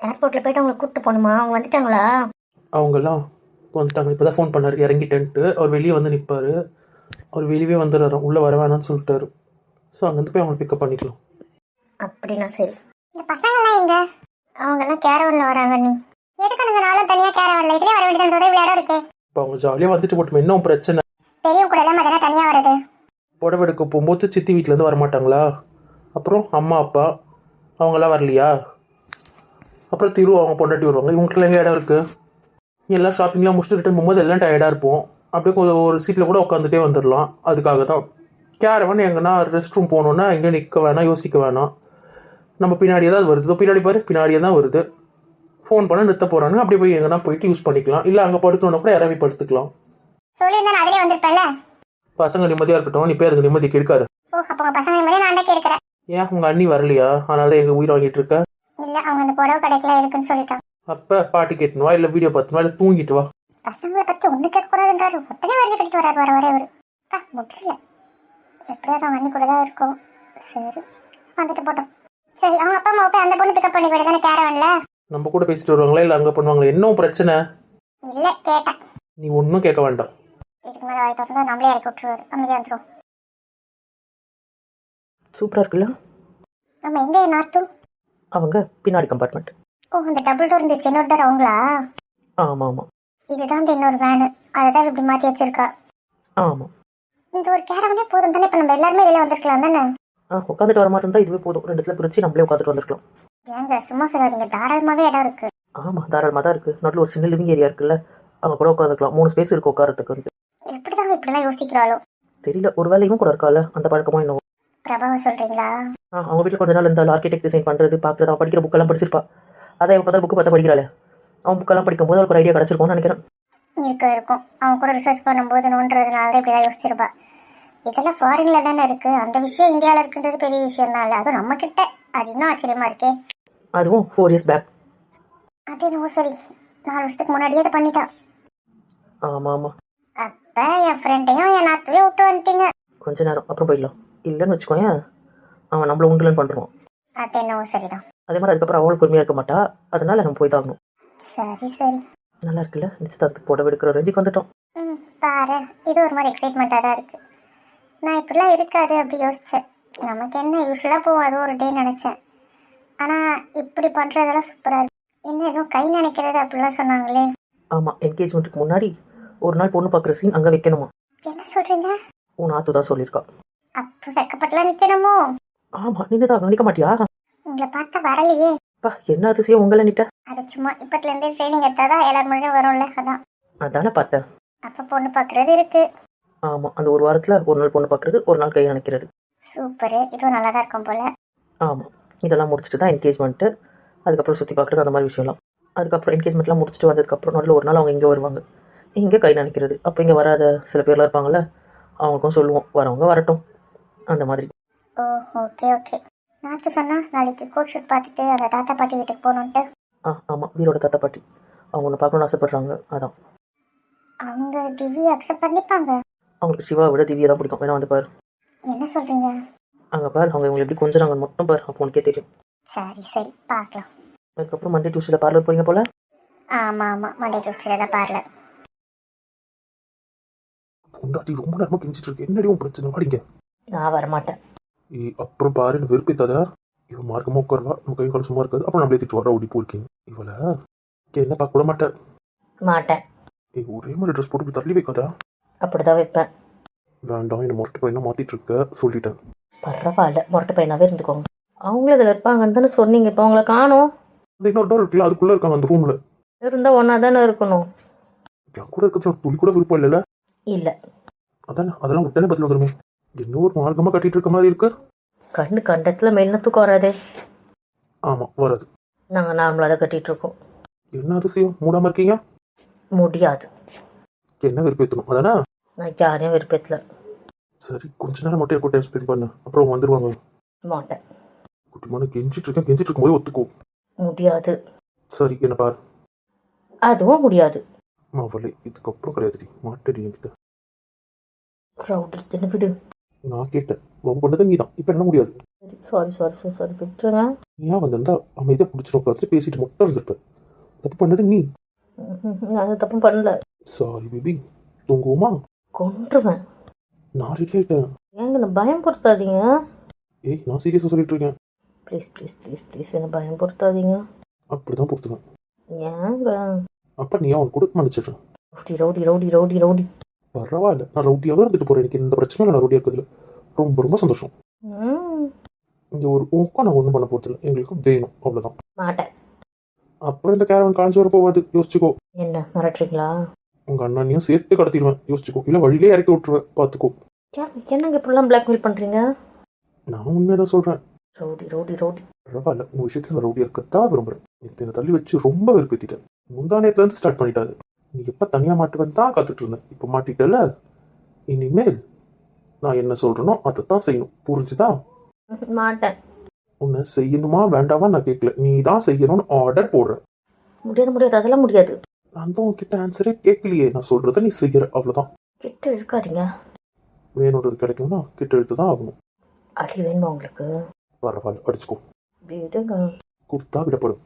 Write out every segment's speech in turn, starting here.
ஏர்போர்ட்டில் போயிட்டு அவங்களை கூப்பிட்டு போகணுமா? அவங்க வந்துட்டாங்களா? அவங்கெல்லாம் வந்துட்டாங்க. இப்போ தான் ஃபோன் பண்ணாரு. இறங்கிட்டேன்ட்டு. அவர் வெளியே வந்து நிற்பார் அவர் வெளியவே வந்துடுறாரு. உள்ளே வர வேணாம்னு சொல்லிட்டாரு. ஸோ அங்கேருந்து போய் அவங்களை பிக்கப் பண்ணிக்கலாம். அப்படின்னா சரி. இந்த பசங்கள்லாம் எங்க? அவங்கெல்லாம் கேரவனில் வராங்க நீ. எதுக்கு அந்த நாளும் தனியா கேர வரல இதுலயே வர வேண்டியது உதவி இடம் இருக்கு. இப்போ அவங்க ஜாலியாக வந்துட்டு போட்டோம். என்ன பிரச்சனை. பெரியவங்க கூட எல்லாம் அதெல்லாம் தனியா வருது புடவை எடுக்க போகும்போது சித்தி வீட்டிலேருந்து வரமாட்டாங்களா? அப்புறம் அம்மா அப்பா அவங்களாம் வரலையா? அப்புறம் திரு அவங்க பொண்டாட்டி வருவாங்க. இவங்களுக்குலாம் எங்கே இடம் இருக்குது எல்லாம் ஷாப்பிங்லாம் முடிச்சுட்டு ரிட்டன் போகும்போது எல்லாம் டயர்டாக இருப்போம். அப்படியே கொஞ்சம் ஒரு சீட்டில் கூட உட்காந்துட்டே வந்துடலாம் அதுக்காக தான். கேரவன் எங்கன்னா ரெஸ்ட் ரூம் போகணுன்னா எங்கே நிற்க வேணாம் யோசிக்க வேணாம். நம்ம பின்னாடியே தான் அது வருது. பின்னாடி பாரு பின்னாடியே தான் வருது. ஃபோன் பண்ண நிறுத்த போகிறாங்க அப்படியே போய் எங்கன்னா போயிட்டு யூஸ் பண்ணிக்கலாம். இல்லை அங்கே படுக்கணுன்னா கூட இறங்கி படுத்துக்கலாம். பசங்க நிம்மதியாக இருக்கட்டும். நீ போய் அதுக்கு நிம்மதி கெடுக்காது ஏன்? உங்க அண்ணி வரலையா? அதனால தான் எங்க உயிர் வாங்கிட்டு இருக்க? இல்ல அவங்க அந்த புடவை கடைக்குள்ள இருக்குன்னு சொல்லிட்டாங்க. அப்ப பாட்டு கேட்டுன்னு வா இல்ல வீடியோ பார்த்துன்னு வா இல்ல தூங்கிட்டு வா. பசங்களை பத்தி ஒண்ணு கேட்க கூடாதுன்றாரு உடனே வருது கட்டிட்டு வராரு வர வரே ஒரு ஆ முடியல எப்படியாவது அவங்க அண்ணி கூட தான் இருக்கும். சரி வந்துட்டு போட்டோம். சரி அவங்க அப்பா அம்மா போய் அந்த பொண்ணு பிக்கப் பண்ணி போயிட்டு தானே கேரவன்ல நம்ம கூட பேசிட்டு வருவாங்களா? இல்ல அங்க பண்ணுவாங்களா? என்ன பிரச்சனை. இல்ல கேட்டேன். நீ ஒன்றும் கேட்க வேண்டாம். இதுக்கு மேலே வாய் திறந்தா நம்மளே இறக்கி விட்டுருவாரு. அமைதியாக வந்துடும் சூப்பராக இருக்குல்ல? நம்ம எங்க நார்த்து அவங்க பின்னாடி கம்பார்ட்மெண்ட் ஓ அந்த டபுள் டோர் இருந்துச்சு இன்னொரு டோர் அவங்களா? ஆமாம். ஆமாம் இதுதான் இந்த இன்னொரு வேனு அதை தான் இப்படி மாற்றி வச்சிருக்கா. ஆமாம் இந்த ஒரு கேரவனே போதும் தானே இப்போ நம்ம எல்லாருமே இதில் வந்திருக்கலாம் தானே? ஆ உட்காந்துட்டு வர மாதிரி இருந்தால் இதுவே போதும். ரெண்டு இடத்துல பிரிச்சு நம்மளே உட்காந்துட்டு வந்திருக்கலாம். ஏங்க சும்மா சொல்லாதீங்க. தாராளமாகவே இடம் இருக்கு. ஆமாம் தாராளமாக தான் இருக்குது நடுவில் ஒரு சின்ன லிவிங் ஏரியா இருக்குல்ல. அங்கே கூட உட்காந்துக்கலாம் மூணு ஸ்பேஸ் இருக்கு உட்காரத்துக்கு எப்படி தாங்க இப்படிலாம் யோசிக்கிறாளோ? தெரியல. ஒரு வேலையும் கூட இருக்கால. அந்த பழக்கமாக இன்னும் பிரபாவை சொல்றீங்களா? ஆ அவங்க வீட்டில் கொஞ்ச நாள் இருந்தாலும் ஆர்கிடெக்ட் டிசைன் பண்ணுறது பார்க்குறது அவன் படிக்கிற புக்கெல்லாம் படிச்சிருப்பா. இப்போ பார்த்தா புக்கு பார்த்தா படிக்கிறாளே. அவன் புக்கெல்லாம் படிக்கும்போது அவளுக்கு ஒரு ஐடியா கிடச்சிருக்கும்னு நினைக்கிறேன். இருக்கும் இருக்கும். அவன் கூட ரிசர்ச் பண்ணும்போது நோன்றதுனால தான் இப்படிலாம் யோசிச்சிருப்பா. இதெல்லாம் ஃபாரின்ல தானே இருக்கு. அந்த விஷயம் இந்தியாவில் இருக்குன்றது பெரிய விஷயம் தான். இல்லை அதுவும் நம்ம கிட்ட அது இன்னும் ஆச்சரியமா இருக்கே. அதுவும் ஃபோர் இயர்ஸ் பேக் அது என்னவோ சரி. நாலு வருஷத்துக்கு முன்னாடியே அதை பண்ணிட்டா ஆமாம் ஆமாம் அப்ப என் ஃப்ரெண்டையும் என் நாத்தையும் விட்டு வந்துட்டீங்க. கொஞ்ச நேரம். அப்புறம் போயிடலாம். இல்லைன்னு வச்சுக்கோயேன். அவன் நம்மள உண்டுலன்னு பண்ணுறான் அது என்னவோ சரிதான். அதே மாதிரி அதுக்கப்புறம் அவளும் பொறுமையாக இருக்க மாட்டா. அதனால நம்ம போய் தான் ஆகணும் சரி சரி. நல்லா இருக்குல்ல? நிச்சயதார்த்தத்துக்கு போட எடுக்கிற ரேஞ்சுக்கு வந்துட்டோம். ம் பாரு. இது ஒரு மாதிரி எக்ஸைட்மெண்ட்டாக தான் இருக்கு. நான் இப்படிலாம் இருக்காது அப்படி யோசிச்சேன். நமக்கு என்ன யூஸ்வலாக போவோம் அது ஒரு டே நினச்சேன். ஆனால் இப்படி பண்ணுறதெல்லாம் சூப்பராக இருக்கு. என்ன எதுவும் கை நினைக்கிறது அப்படிலாம் சொன்னாங்களே. ஆமாம் என்கேஜ்மெண்ட்டுக்கு முன்னாடி ஒரு நாள் பொண்ணு பார்க்குற சீன் அங்கே வைக்கணுமா? என்ன சொல்கிறீங்க உன் ஆத்து தான் சொல்லியிருக்கா. அப்போ வெக்கப்பட்டுலாம் நிற்கணுமோ ஆமாம் நின்று தான் நிற்க மாட்டியா? உங்களை பார்த்தா வரலையே. பா என்ன அதிசயம் உங்களை நிட்ட? அது சும்மா இப்போத்துலேருந்தே ட்ரைனிங் எடுத்தால் தான் எல்லார் மொழியும் வரும்ல அதான். அதானே பார்த்தேன். அப்போ பொண்ணு பார்க்குறது இருக்கு. ஆமாம் அந்த ஒரு வாரத்தில் ஒரு நாள் பொண்ணு பார்க்குறது ஒரு நாள் கை நினைக்கிறது சூப்பரு. இதுவும் நல்லா தான் இருக்கும் போல. ஆமாம் இதெல்லாம் முடிச்சுட்டு தான் என்கேஜ்மெண்ட்டு அதுக்கப்புறம் சுற்றி பார்க்குறது அந்த மாதிரி விஷயம்லாம். அதுக்கப்புறம் என்கேஜ்மெண்ட்லாம் முடிச்சுட்டு வந்ததுக்கப்புறம் நடுவில் ஒரு நாள் அவங்க இங்கே வருவாங்க. இங்கே கை நினைக்கிறது அப்போ இங்கே வராத சில பேர்லாம் இருப்பாங்கல்ல அவங்களுக்கும் சொல்லுவோம் வரவங்க வரட்டும். அந்த மாதிரி. ஓ ஓகே ஓகே நாத்து சொன்னா நாளைக்கு கோட் ஷூட் பார்த்துட்டு அந்த தாத்தா பாட்டி வீட்டுக்கு போகணுன்ட்டு ஆ ஆமாம் வீரோட தாத்தா பாட்டி. அவங்க ஒன்று பார்க்கணுன்னு ஆசைப்பட்றாங்க அதான். அவங்க திவ்யா அக்செப்ட் பண்ணிப்பாங்க. அவங்களுக்கு சிவா விட திவ்யா தான் பிடிக்கும். வேணா வந்து பாரு. என்ன சொல்றீங்க? அங்கே பாரு அவங்க இவங்க எப்படி கொஞ்சம் மட்டும் பாரு. அப்போ உனக்கே தெரியும். சரி சரி பார்க்கலாம். அதுக்கப்புறம் மண்டே டியூஸ்டேல பார்லர் போறீங்க போல? ஆமா ஆமா மண்டே டியூஸ்டே தான் பார்லர் பொண்டாட்டி ரொம்ப நேரமா கெஞ்சிட்டு இருக்கு. என்னடி உன் பிரச்சனை? வாடிங்க நான் வரமாட்டேன். அப்புறம் பாரு என்ன வெறுப்பேத்தாத இவன் மார்க்கமா உட்காருவா நம்ம கை காலம் சும்மா இருக்காது அப்புறம் நம்மளே திட்டு வர ஓடி போயிருக்கீங்க இவளை என்ன பார்க்க கூட மாட்டேன் மாட்டேன் ஏய் ஒரே மாதிரி ட்ரெஸ் போட்டு தள்ளி வைக்காதா அப்படி தான் வைப்பேன் வேண்டாம் என்ன முரட்டு பையனா மாத்திட்டு இருக்க சொல்லிட்டேன் பரவாயில்ல முரட்டு பையனாவே இருந்துக்கோங்க அவங்களும் இதில் இருப்பாங்கன்னு தானே சொன்னீங்க இப்போ அவங்கள காணோம் இன்னொரு டோர் இருக்குல்ல அதுக்குள்ள இருக்காங்க அந்த ரூம்ல இருந்தால் ஒன்றா தானே இருக்கணும் என் கூட இருக்கிறது துளி கூட விருப்பம் இல்லைல்ல இல்லை அதானே அதெல்லாம் உடனே பதில் வந்துருமே என்ன ஒரு மார்க்கமா கட்டிட்டு இருக்க மாதிரி இருக்கு கண்ணு கண்டத்தில் மெல்ல தூக்கம் வராதே. ஆமா வராது. நாங்கள் நார்மலாக தான் கட்டிகிட்டு இருக்கோம் என்ன அதிசயம்? மூடாம இருக்கீங்க? முடியாது. என்ன வெறுப்பேற்றணும் அதானே? நான் யாரையும் விருப்பத்தில் சரி கொஞ்ச நேரம் மட்டும் என் டைம் ஸ்பெண்ட் பண்ணு. அப்புறம் வந்துருவாங்க. மாட்டேன். குட்டிமான கெஞ்சிட்டு இருக்கேன். கெஞ்சிட்டு இருக்கும்போது ஒத்துக்கோ. முடியாது. சரி என்ன பாரு? அதுவும் முடியாது. மாவலை இதுக்கப்புறம் கிடையாதுடி. மாட்டடி என்கிட்ட. என்ன விடு? நான் கேட்டேன். ரொம்ப பண்ணது நீ தான் இப்போ என்ன முடியாது. சாரி சாரி சாரி சாரி விட்டுருங்க. ஏன் வந்திருந்தா அமைதியாக பிடிச்சிட்டு உட்காந்து பேசிட்டு மட்டும் இருந்திருப்பேன் தப்பு பண்ணது நீ. நான் தப்பு பண்ணல. சாரி பேபி தூங்குவோமா? கொன்றுவேன். நான் ரெடி ஆயிட்டேன். ஏங்க என்ன பயம்படுத்தாதீங்க ஏய் நான் சீரியஸாக சொல்லிட்டு இருக்கேன். ப்ளீஸ் ப்ளீஸ் ப்ளீஸ் ப்ளீஸ் என்ன பயம்படுத்தாதீங்க அப்படி தான் பொறுத்துவேன். ஏங்க. அப்போ நீ அவன் கூட மன்னிச்சிடுறேன். Rowdy rowdy rowdy rowdy rowdy. பரவாயில்ல. நான் ரவுடியாகவே இருந்துட்டு போகிறேன் எனக்கு இந்த பிரச்சனை நான் ரவுடியாக இருக்கிறதுல. ரொம்ப ரொம்ப சந்தோஷம். இந்த ஒரு உனக்கும் நான் ஒன்றும் பண்ண போகிறதில்ல எங்களுக்கு வேணும். அவ்வளோதான் மாட்டேன். அப்புறம் இந்த கேரவன் காஞ்சி வர போகாது. யோசிச்சுக்கோ. என்ன? மிரட்டுறீங்களா உங்கள் அண்ணனையும் சேர்த்து கடத்திடுவேன். யோசிச்சுக்கோ. இல்லை வழியிலே இறக்கி விட்டுருவேன். பார்த்துக்கோ. என்னங்க இப்படிலாம் பிளாக்மெயில் பண்ணுறீங்க நான் உண்மையாக தான் சொல்கிறேன் ரவுடி ரவுடி ரவுடி. பரவாயில்ல. உங்கள் விஷயத்தில் நான் ரவுடியாக இருக்கத்தான் விரும்புகிறேன் இத்தனை தள்ளி வச்சு ரொம்ப வெறுப்பேற்றிட்டேன் முந்தானேத்துலேருந்து ஸ்டார்ட் பண்ணிட்டாது நீ எப்போ தனியாக மாட்டுவேன் தான் காத்துட்டு இருந்தேன். இப்போ மாட்டிட்டல இனிமேல் நான் என்ன சொல்கிறேனோ அதை தான் செய்யணும். புரிஞ்சுதா? மாட்டேன். உன்னை செய்யணுமா வேண்டாமா நான் கேட்கல. நீ தான் செய்யணும்னு ஆர்டர் போடுற. முடியாது முடியாது. அதெல்லாம் முடியாது. நான் தான் உன்கிட்ட ஆன்சரே கேட்கலையே. நான் சொல்கிறத நீ செய்கிற அவ்வளோதான் கிட்ட இழுக்காதீங்க. வேணுன்றது கிடைக்கும்னா கிட்ட எடுத்து தான் ஆகணும். அடி வேணுமா உங்களுக்கு? பரவாயில்ல அடிச்சுக்கோ. விடுங்க. கொடுத்தா விடப்படும்.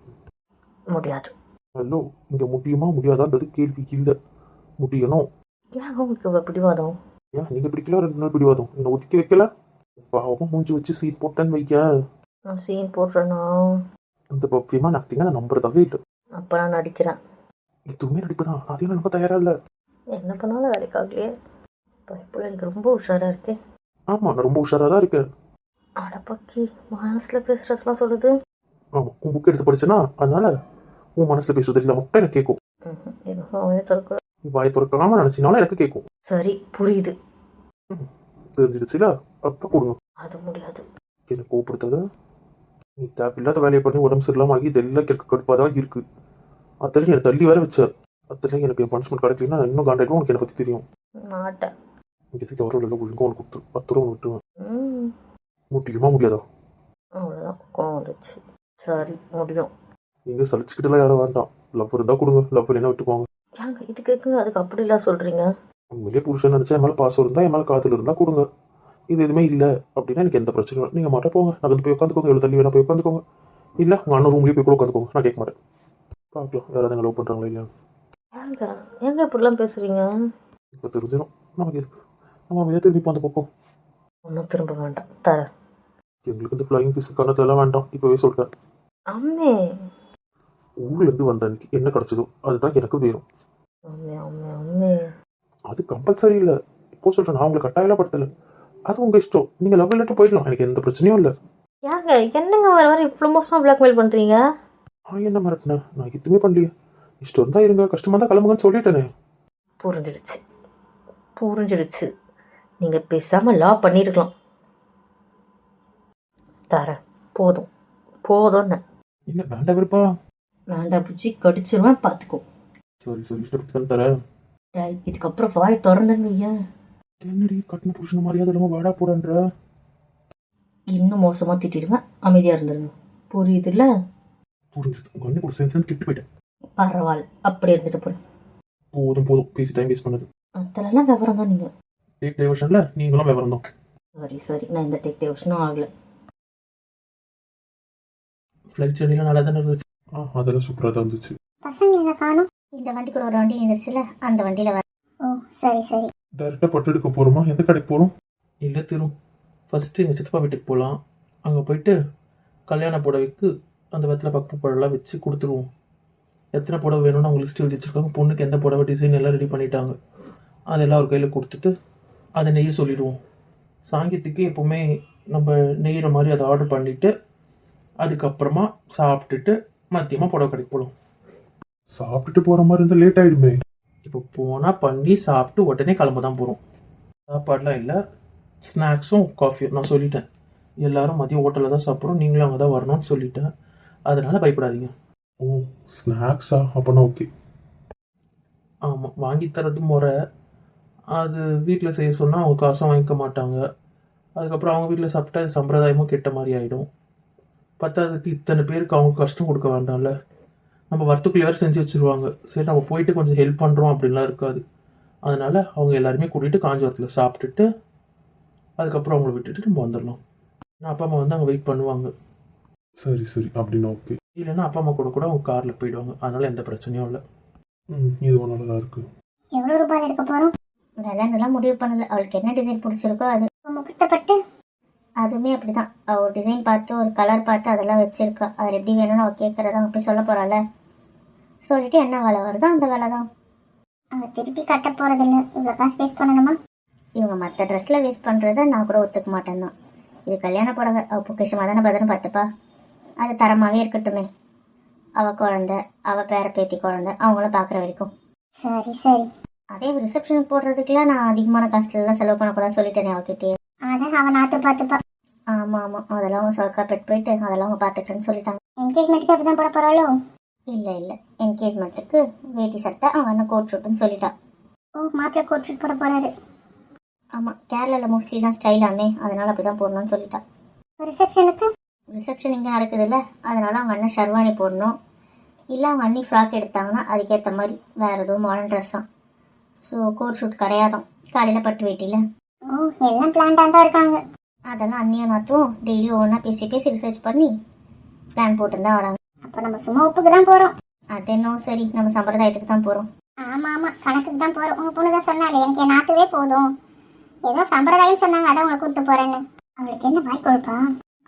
முடியாது. ஹலோ இங்கே முடியுமா முடியாதான்றது கேள்வி இல்லை முடியணும் ஏங்க உங்களுக்கு பிடிவாதம்? ஏன் நீங்கள் பிடிக்கல ரெண்டு நாள் பிடிவாதம்? என்னை ஒதுக்கி வைக்கல? பாவம் மூஞ்சி வச்சு சீட் போட்டேன்னு வைக்க. நான் சீன் போடுறேன்னா அந்த பவ்யமான ஆக்டிங்கை நான் நம்புறதாவே இல்லை. அப்போ நான் நடிக்கிறேன். இதுவுமே நடிப்பு தான். அதையும் நம்ப தயாரா இல்லை. என்ன பண்ணாலும் வேலைக்காகலையே. பயப்புல எனக்கு ரொம்ப உஷாராக இருக்கேன் ஆமாம் நான் ரொம்ப உஷாராக தான் இருக்கேன். அடப்பக்கி மனசில் பேசுகிறதெல்லாம் சொல்லுது. ஆமாம் உன் புக் எடுத்து படிச்சேனா? அதனால உன் மனசில் பேசுறது இல்லை மட்டும் எனக்கு கேட்கும் நீ வாயை திறக்காம நினச்சினாலும் எனக்கு கேட்கும் சரி புரியுது. தெரிஞ்சிடுச்சுல? அப்போ கொடுங்க. அது முடியாது. என்னை கோவப்படுத்தாத? நீ தேவையில்லாத வேலையை பண்ணி உடம்பு சரியில்லாம ஆகி இதெல்லாம் கேட்க கடுப்பாக தான் இருக்கு. அத்தனை என்னை தள்ளி வேற வச்ச. அத்தனை எனக்கு பனிஷ்மெண்ட் கிடைக்கலன்னா நான் இன்னும் காண்டாயிடும் உனக்கு என்னை பற்றி தெரியும். மாட்டேன். சீக்கிரம் வர இல்லை ஒழுங்காக உனக்கு கொடுத்து பத்து ரூபா விட்டுருவேன். ம். முடியுமா முடியாதா? அவ்வளோதான் கோவம் வந்துச்சு சரி முடியும். நீங்கள் சலிச்சுக்கிட்டுலாம் யாரும் வேண்டாம். லவ் இருந்தால் கொடுங்க. லவ் இல்லைன்னா விட்டுக்குவாங்க ஏங்க இது கேட்குங்க அதுக்கு அப்படிலாம் சொல்கிறீங்க உண்மையிலே புருஷன் நினச்சா என் மேலே பாசம் இருந்தால் என் மேலே காதல் இருந்தால் கொடுங்க. இது எதுவுமே இல்லை அப்படின்னா எனக்கு எந்த பிரச்சனையும் இல்லை. நீங்கள் மாட்ட போங்க. நகர்ந்து போய் உட்காந்துக்கோங்க. எவ்வளோ தள்ளி வேணா போய் உட்காந்துக்கோங்க. இல்லை உங்கள் அண்ணன் ரூம்லேயே போய் கூட உட்காந்துக்கோங்க. நான் கேட்க மாட்டேன். பார்க்கலாம். யாராவது லவ் பண்ணுறாங்களா இல்லையா? ஏங்க ஏங்க இப்படிலாம் பேசுகிறீங்க இப்போ தெரிஞ்சிடும். நமக்கு எதுக்கு நம்ம அமைதியாக திரும்பி அந்த பக்கம். ஒன்றும் திரும்ப வேண்டாம். தரேன். எங்களுக்கு இந்த ஃப்ளைங் பீஸ் கணத்தெல்லாம் வேண்டாம். இப்போவே சொல்லிட்டேன் அம்மே. ஊர்லேருந்து வந்த அன்னைக்கு என்ன கிடச்சதோ அதுதான் எனக்கு வேணும். அது கம்பல்சரி இல்லை. இப்போ சொல்கிறேன் நான் உங்களை கட்டாயலாம் படுத்தலை அது உங்கள் இஷ்டம். நீங்கள் லவ் இல்லாட்டி போயிடலாம். எனக்கு எந்த பிரச்சனையும் இல்லை. ஏங்க என்னங்க வர வர இவ்வளோ மோசமாக பிளாக்மெயில் பண்ணுறீங்க நான் என்ன மிரட்டினேன்? நான் எதுவுமே பண்ணலையே. இஷ்டம் இருந்தால் இருங்க. கஷ்டமாக தான் கிளம்புங்கன்னு சொல்லிட்டேனே. புரிஞ்சிடுச்சு. புரிஞ்சிடுச்சு. நீங்கள் பேசாமல் லா பண்ணியிருக்கலாம் தரேன். போதும். போதும்னு. என்ன வேண்டாம் விருப்பா வேண்டாம் பூச்சி கடிச்சிருவேன் பார்த்துக்கோ சரி சரி தான் தரேன் டேய், இதுக்கப்புறம் வாய் திறந்தேன்னு வையேன். என்னடி கட்டின புருஷன் மரியாதை இல்லாமல் வாடா போடன்ற இன்னும் மோசமாக திட்டிடுவேன் அமைதியாக இருந்துருங்க. புரியுதுல்ல? புரிஞ்சுது. உங்கள் அண்ணன் ஒரு சென்ஸ் கிட்டு போயிட்டேன். பரவாயில்ல அப்படி இருந்துட்டு போகிறேன் போதும் போதும். பேசி டைம் வேஸ்ட் பண்ணது. அதெல்லாம் விவரம் தான் நீங்கள் டேக் டைவர்ஷனில் நீங்களும் விவரம் தான். சரி சரி. நான் இந்த டெக் டெவஷனும் ஆகலை. ஃப்ளைட் ஜெர்னிலாம் நல்லா தானே இருந்துச்சு? ஆ அதெல்லாம் சூப்பராக தான் இருந்துச்சு. பசங்க எங்க காணும்? இந்த வண்டி கூட ஒரு வண்டி இருந்துச்சுல அந்த வண்டியில் வர ஓ சரி சரி. டேரெக்டாக பட்டு எடுக்க போகிறோமா எந்த கடைக்கு போகிறோம் இல்லை திரு ஃபஸ்ட்டு எங்கள் சித்தப்பா வீட்டுக்கு போகலாம் அங்கே போயிட்டு கல்யாண புடவைக்கு அந்த வெத்தலை பக்கு புடவைலாம் வச்சு கொடுத்துருவோம். எத்தனை புடவை வேணும்னு அவங்க லிஸ்ட் எழுதி வச்சுருக்காங்க பொண்ணுக்கு எந்த புடவை டிசைன் எல்லாம் ரெடி பண்ணிட்டாங்க. அதெல்லாம் ஒரு கையில் கொடுத்துட்டு அதை நெய்ய சொல்லிடுவோம். சாங்கியத்துக்கு எப்போவுமே நம்ம நெய்கிற மாதிரி அதை ஆர்டர் பண்ணிவிட்டு அதுக்கப்புறமா சாப்பிட்டுட்டு மத்தியமாக புடவை கடைக்கு போகலாம் சாப்பிட்டுட்டு போகிற மாதிரி இருந்தால் லேட் ஆகிடுமே இப்போ போனால் பண்ணி சாப்பிட்டு உடனே கிளம்ப தான் போகிறோம் சாப்பாடுலாம் இல்லை. ஸ்நாக்ஸும் காஃபியும் நான் சொல்லிட்டேன். எல்லாரும் மதியம் ஹோட்டலில் தான் சாப்பிட்றோம். நீங்களும் அங்கே தான் வரணும்னு சொல்லிட்டேன். அதனால் பயப்படாதீங்க. ஓ ஸ்நாக்ஸா அப்போனா ஓகே ஆமாம் வாங்கி தரது முறை. அது வீட்டில் செய்ய சொன்னால் அவங்க காசும் வாங்கிக்க மாட்டாங்க. அதுக்கப்புறம் அவங்க வீட்டில் சாப்பிட்டா சம்பிரதாயமும் கெட்ட மாதிரி ஆகிடும் பத்தாததுக்கு இத்தனை பேருக்கு அவங்க கஷ்டம் கொடுக்க வேண்டாம்ல? நம்ம வரத்துக்குள்ளே வேறு செஞ்சு வச்சுருவாங்க. சரி நம்ம போயிட்டு கொஞ்சம் ஹெல்ப் பண்ணுறோம் அப்படின்லாம் இருக்காது. அதனால் அவங்க எல்லாருமே கூட்டிகிட்டு காஞ்சிபுரத்தில் சாப்பிட்டுட்டு அதுக்கப்புறம் அவங்கள விட்டுட்டு நம்ம வந்துடலாம். நான் அப்பா அம்மா வந்து அங்கே வெயிட் பண்ணுவாங்க. சரி சரி. அப்படின்னு ஓகே இல்லைன்னா அப்பா அம்மா கூட கூட அவங்க காரில் போயிடுவாங்க. அதனால எந்த பிரச்சனையும் இல்லை. ம் இதுவும் நல்லதாக இருக்குது எவ்வளவு ரூபாய் எடுக்க போறோம்? விலைன்னெல்லாம் முடிவு பண்ணல. அவளுக்கு என்ன டிசைன் பிடிச்சிருக்கோ அது. முகூர்த்தப்பட்டு அதுவுமே அப்படிதான். ஒரு டிசைன் பார்த்து ஒரு கலர் பார்த்து அதெல்லாம் வச்சிருக்கா. அதில் எப்படி வேணும்னு அவள் கேட்கறதா அப்படி சொல்ல போறாள சொல்லிட்டு என்ன வேலை வருதோ அந்த வேலை தான். அவங்க திருப்பி கட்ட போறதில்ல. இவ்வளவு காசு வேஸ்ட் பண்ணணுமா? இவங்க மற்ற ட்ரெஸ்ல வேஸ்ட் பண்றத நான் கூட ஒத்துக்க மாட்டேன் தான். இது கல்யாண புடவை. அவ பொக்கிஷமாக தானே பத்திரம் பார்த்துப்பா. அது தரமாவே இருக்கட்டுமே. அவ குழந்தை அவ பேர பேத்தி குழந்தை அவங்கள பார்க்குற வரைக்கும். சரி சரி. அதே ரிசப்ஷனுக்கு போடுறதுக்குலாம் நான் அதிகமான காசுலாம் செலவு பண்ணக்கூடாது சொல்லிட்டேனே அவகிட்டே அதான் அவன் நாத்து பார்த்துப்பா ஆமா ஆமா. அதெல்லாம் அவங்க சவுக்கா பெட் போயிட்டு அதெல்லாம் அவங்க பார்த்துக்கிறேன்னு சொல்லிட்டாங்க. என்கேஜ்மெண்ட்டுக்கு அப்படிதான் போட போறாளோ? இல்ல இல்ல. என்கேஜ்மெண்ட்டுக்கு வேட்டி சட்டை அவங்க அண்ணன் கோட் ஷூட்டுன்னு சொல்லிட்டா. ஓ மாப்பிள்ளை கோட் ஷூட் போட போறாரு. ஆமா கேரளால மோஸ்ட்லி தான் ஸ்டைலாமே அதனால அப்படிதான் போடணும்னு சொல்லிட்டா. ரிசப்ஷனுக்கு ரிசப்ஷன் இங்கே நடக்குதுல்ல. அதனால அவங்க அண்ணன் ஷர்வானி போடணும். இல்லை அவங்க அண்ணி ஃப்ராக் எடுத்தாங்கன்னா அதுக்கேற்ற மாதிரி வேற எதுவும் மாடர்ன் ட்ரெஸ் தான் ஸோ கோட் ஷூட் கிடையாதான் காலையில் பட்டு வேட்டியில். ஓ எல்லாம் பிளான்டாக தான் இருக்காங்க. அதெல்லாம் அண்ணியும் நாத்தும் டெய்லி ஒவ்வொன்றா பேசி பேசி ரிசர்ச் பண்ணி பிளான் போட்டு தான் வராங்க. அப்போ நம்ம சும்மா உப்புக்கு தான் போறோம். அது என்ன சரி நம்ம சம்பிரதாயத்துக்கு தான் போகிறோம் ஆமா ஆமா கணக்குக்கு தான் போறோம். உங்க பொண்ணு தான் சொன்னாலே எனக்கு என் நாத்துவே போதும். ஏதோ சம்பிரதாயம் சொன்னாங்க அதான் உங்களை கூப்பிட்டு போறேன்னு. அவங்களுக்கு என்ன வாய் கொழுப்பா?